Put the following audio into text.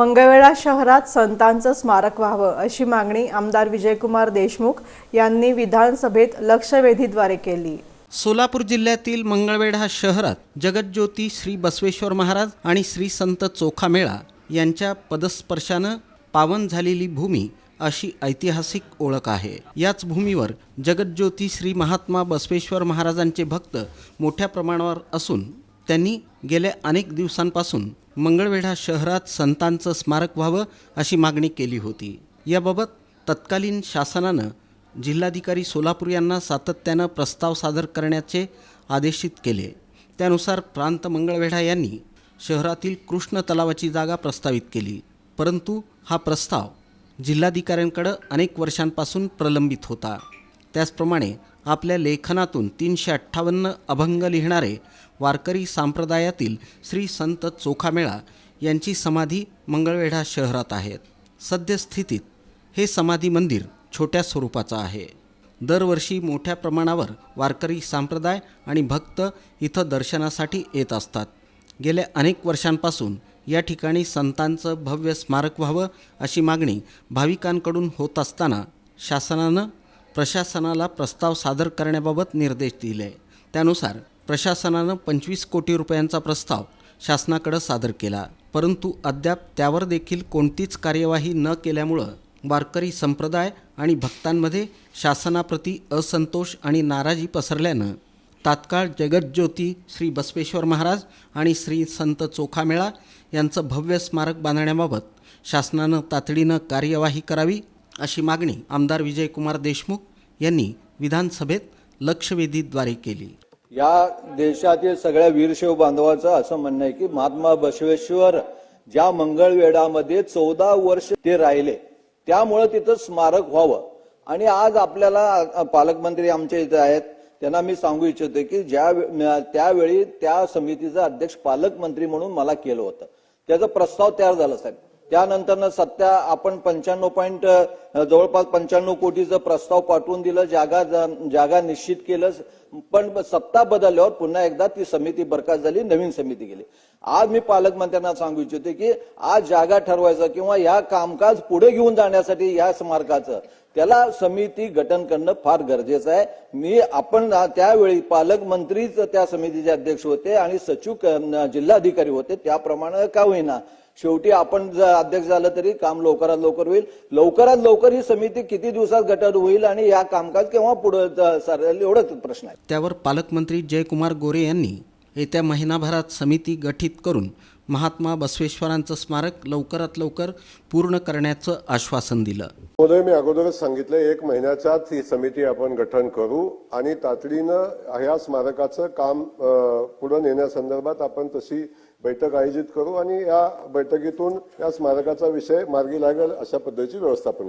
मंगळवेढा शहरात संतांचं स्मारक व्हावं अशी मागणी आमदार विजयकुमार देशमुख यांनी विधानसभेत लक्षवेधीद्वारे केली. सोलापूर जिल्ह्यातील मंगळवेढा शहरात जगज्योती श्री बसवेश्वर महाराज आणि श्री संत चोखामेळा यांच्या पदस्पर्शानं पावन झालेली भूमी अशी ऐतिहासिक ओळख आहे. याच भूमीवर जगज्योती श्री महात्मा बसवेश्वर महाराजांचे भक्त मोठ्या प्रमाणावर असून त्यांनी गेल्या अनेक दिवसांपासून मंगळवेढा शहरात संतांचं स्मारक व्हावं अशी मागणी केली होती. याबाबत तत्कालीन शासनानं जिल्हाधिकारी सोलापूर यांना सातत्यानं प्रस्ताव सादर करण्याचे आदेशित केले. त्यानुसार प्रांत मंगळवेढा यांनी शहरातील कृष्ण तलावाची जागा प्रस्तावित केली. परंतु हा प्रस्ताव जिल्हाधिकाऱ्यांकडं अनेक वर्षांपासून प्रलंबित होता. त्याचप्रमाणे आपल्या लेखनातून तीनशे अठ्ठावन्न अभंग लिहिणारे वारकरी संप्रदायातील श्री संत चोखामेळा यांची समाधी मंगळवेढा शहरात आहेत सद्यस्थितीत हे समाधी मंदिर छोट्या स्वरूपाचं आहे. दरवर्षी मोठ्या प्रमाणावर वारकरी संप्रदाय आणि भक्त इथं दर्शनासाठी येत असतात. गेल्या अनेक वर्षांपासून या ठिकाणी संतांचं भव्य स्मारक व्हावं अशी मागणी भाविकांकडून होत असताना शासनानं प्रशासनाला प्रस्ताव सादर करण्याबाबत निर्देश दिले. त्यानुसार प्रशासनानं पंचवीस कोटी रुपयांचा प्रस्ताव शासनाकडे सादर केला. परंतु अद्याप त्यावर देखील कोणतीच कार्यवाही न केल्यामुळं वारकरी संप्रदाय आणि भक्तांमध्ये शासनाप्रती असंतोष आणि नाराजी पसरल्यानं तात्काळ जगज्योती श्री बसवेश्वर महाराज आणि श्री संत चोखामेळा यांचं भव्य स्मारक बांधण्याबाबत शासनानं तातडीनं कार्यवाही करावी अशी मागणी आमदार विजयकुमार देशमुख यांनी विधानसभेत लक्षवेधीद्वारे केली. या देशातील सगळ्या वीरशैव बांधवाचं असं म्हणणं आहे की महात्मा बसवेश्वर ज्या मंगळवेढामध्ये चौदा वर्ष ते राहिले त्यामुळे तिथं स्मारक व्हावं. आणि आज आपल्याला पालकमंत्री आमच्या इथे आहेत त्यांना मी सांगू इच्छितो की ज्या वे- त्यावेळी त्या समितीचा अध्यक्ष पालकमंत्री म्हणून मला केलं होतं. त्याचा प्रस्ताव तयार झाला साहेब. त्यानंतर सत्या आपण पंच्याण्णव पॉईंट जवळपास पंच्याण्णव कोटीचं प्रस्ताव पाठवून दिलं जागा जागा निश्चित केलं पण सत्ता बदलल्यावर पुन्हा एकदा ती समिती बरखास्त झाली नवीन समिती गेली. आज मी पालकमंत्र्यांना सांगू इच्छितो की आज जागा ठरवायचं किंवा या कामकाज पुढे घेऊन जाण्यासाठी या स्मारकाचं त्याला समिती गठन करणं फार गरजेचं आहे. मी आपण त्यावेळी पालकमंत्रीच त्या समितीचे अध्यक्ष होते आणि सचिव जिल्हाधिकारी होते त्याप्रमाणे का होईना शेवटी आपण जर अध्यक्ष झालं तरी काम लवकरात लवकर होईल. लवकरात लवकर ही समिती किती दिवसात गटर होईल आणि या कामकाज केव्हा पुढे सरेल एवढाच प्रश्न आहे. त्यावर पालकमंत्री जयकुमार गोरे यांनी येत्या महिनाभरात समिती गठीत करून महात्मा बसवेश्वरांचं स्मारक लवकरात लवकर पूर्ण करण्याचं आश्वासन दिलं. महोदय मी अगोदरच सांगितलं एक महिन्याच्याच ही समिती आपण गठन करू आणि तातडीनं ह्या स्मारकाचं काम पुढे नेण्यासंदर्भात आपण तशी बैठक आयोजित करू आणि या बैठकीतून या स्मारकाचा विषय मार्गी लागेल अशा पद्धतीची व्यवस्थापन